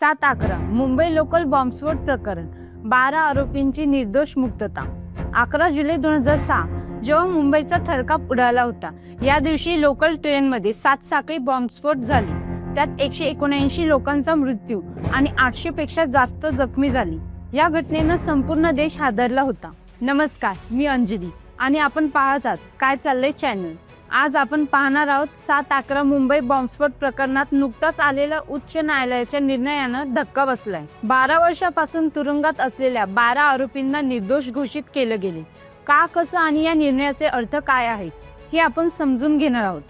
सात अकरा. मुंबई लोकल बॉम्बस्फोट प्रकरण. बारा आरोपींची निर्दोष मुक्तता. अकरा जुलै दोन हजार सहा जेव्हा मुंबईचा थरकाप उडाला होता या दिवशी लोकल ट्रेनमध्ये सात साखळी बॉम्बस्फोट झाले. त्यात एकशे एकोणऐंशी लोकांचा मृत्यू आणि आठशे पेक्षा जास्त जखमी झाली. या घटनेनं संपूर्ण देश हादरला होता. नमस्कार मी अंजली. आणि आपण पाहतात आहात काय चाललंय चॅनल आज आपण पाहणार आहोत सात अकरा मुंबई बॉम्बस्फोट प्रकरणात नुकताच आलेल्या उच्च न्यायालयाच्या निर्णयानं धक्का बसलाय. बारा वर्षापासून तुरुंगात असलेल्या बारा आरोपींना निर्दोष घोषित केलं गेले का कसं आणि या निर्णयाचे अर्थ काय आहेत हे आपण समजून घेणार आहोत.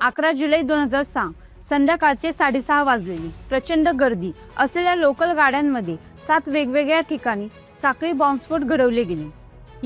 अकरा जुलै दोन हजार सहा संध्याकाळचे साडेसहा वाजलेली. प्रचंड गर्दी असलेल्या लोकल गाड्यांमध्ये सात वेगवेगळ्या ठिकाणी साखळी बॉम्बस्फोट घडवले गेले.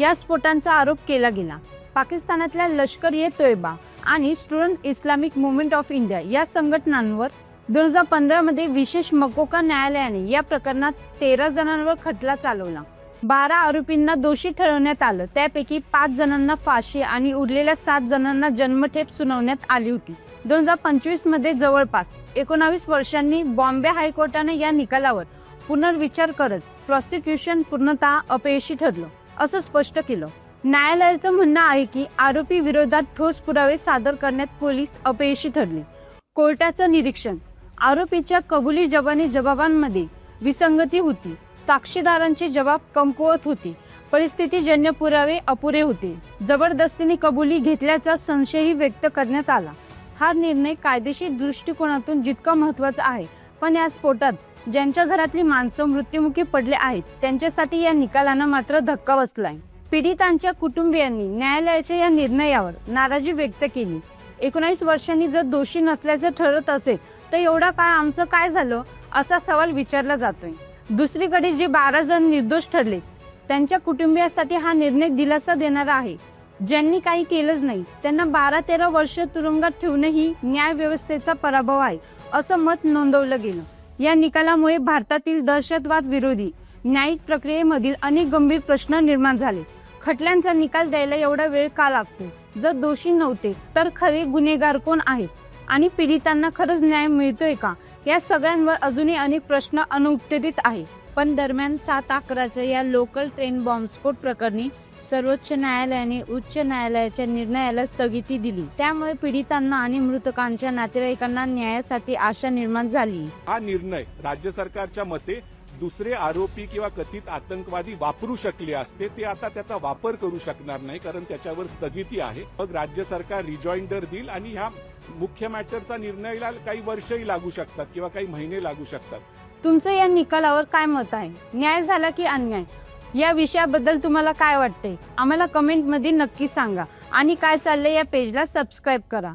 या स्फोटांचा आरोप केला गेला. पाकिस्तानातल्या लष्कर ए तोयबा आणि student Islamic movement of India या संघटनांवर दोन हजार पंधरामध्ये विशेष मकोका न्यायालयाने या प्रकरणात तेरा जणांवर खटला चालवला. बारा आरोपींना दोषी ठरवण्यात आलं. त्यापैकी पाच जणांना फाशी आणि उरलेल्या सात जणांना जन्मठेप सुनावण्यात आली होती. दोन हजार पंचवीसमध्ये जवळपास एकोणावीस वर्षांनी बॉम्बे हायकोर्टाने या निकालावर पुनर्विचार करत प्रॉसिक्युशन पूर्णतः अपयशी ठरलं असं स्पष्ट केलं. न्यायालयाचं म्हणणं आहे की आरोपी विरोधात ठोस पुरावे सादर करण्यात पोलीस अपयशी ठरले. कोर्टाचं निरीक्षण. आरोपीच्या कबुली जबानी जबाबांमध्ये विसंगती होती. साक्षीदारांचे जबाब कमकुवत होते. परिस्थितीजन्य पुरावे अपुरे होते. जबरदस्तीने कबुली घेतल्याचा संशयही व्यक्त करण्यात आला. हा निर्णय कायदेशीर दृष्टिकोनातून जितका महत्त्वाचा आहे पण या स्फोटात ज्यांच्या घरातली माणसं मृत्युमुखी पडले आहेत त्यांच्यासाठी या निकालानं मात्र धक्का बसलाय. पीडितांच्या कुटुंबियांनी न्यायालयाच्या या निर्णयावर नाराजी व्यक्त केली. एकोणावीस वर्षांनी जर दोषी नसल्याचं ठरत असेल तर एवढा काळ आमचं काय झालं असा सवाल विचारला जातोय. दुसरीकडे जे बारा जण निर्दोष ठरले त्यांच्या कुटुंबियासाठी हा निर्णय दिलासा देणारा आहे. ज्यांनी काही केलंच नाही त्यांना बारा तेरा वर्ष तुरुंगात ठेवणंही न्याय व्यवस्थेचा पराभव आहे असं मत नोंदवलं गेलं. या निकालामुळे भारतातील दहशतवाद विरोधी न्यायिक प्रक्रियेमधील अनेक गंभीर प्रश्न निर्माण झाले. खटल्यांचा निकाल द्यायला एवढा वेळ का लागतो? जर दोषी नव्हते तर खरे गुन्हेगार कोण आहेत? आणि पीडितांना खरंच न्याय मिळतोय का? या सगळ्यांवर अजूनही अनेक प्रश्न अनुत्तरित आहे पण दरम्यान सात अकराच्या या लोकल ट्रेन बॉम्बस्फोट प्रकरणी सर्वोच्च न्यायालयाने उच्च न्यायालयाच्या निर्णयाला स्थगिती दिली. त्यामुळे पीडितांना आणि मृतकांच्या नातेवाईकांना न्यायासाठी आशा निर्माण झाली. हा निर्णय राज्य सरकारच्या मते दुसरे आरोपी किंवा कथित आतंकवादी वापरू शकले असते ते आता त्याचा वापर करू शकणार नाही कारण त्याच्यावर स्थगिती आहे. मग राज्य सरकार रिजॉइंडर देईल आणि ह्या मुख्य मॅटरचा निर्णयला काही वर्षही लागू शकतात किंवा काही महिने लागू शकतात. तुमचं या निकालावर काय मत आहे? न्याय झाला की अन्याय? या विषयाबद्दल तुम्हाला काय वाटतंय? आम्हाला कमेंटमध्ये नक्की सांगा. आणि काय चाललंय या पेजला सबस्क्राईब करा.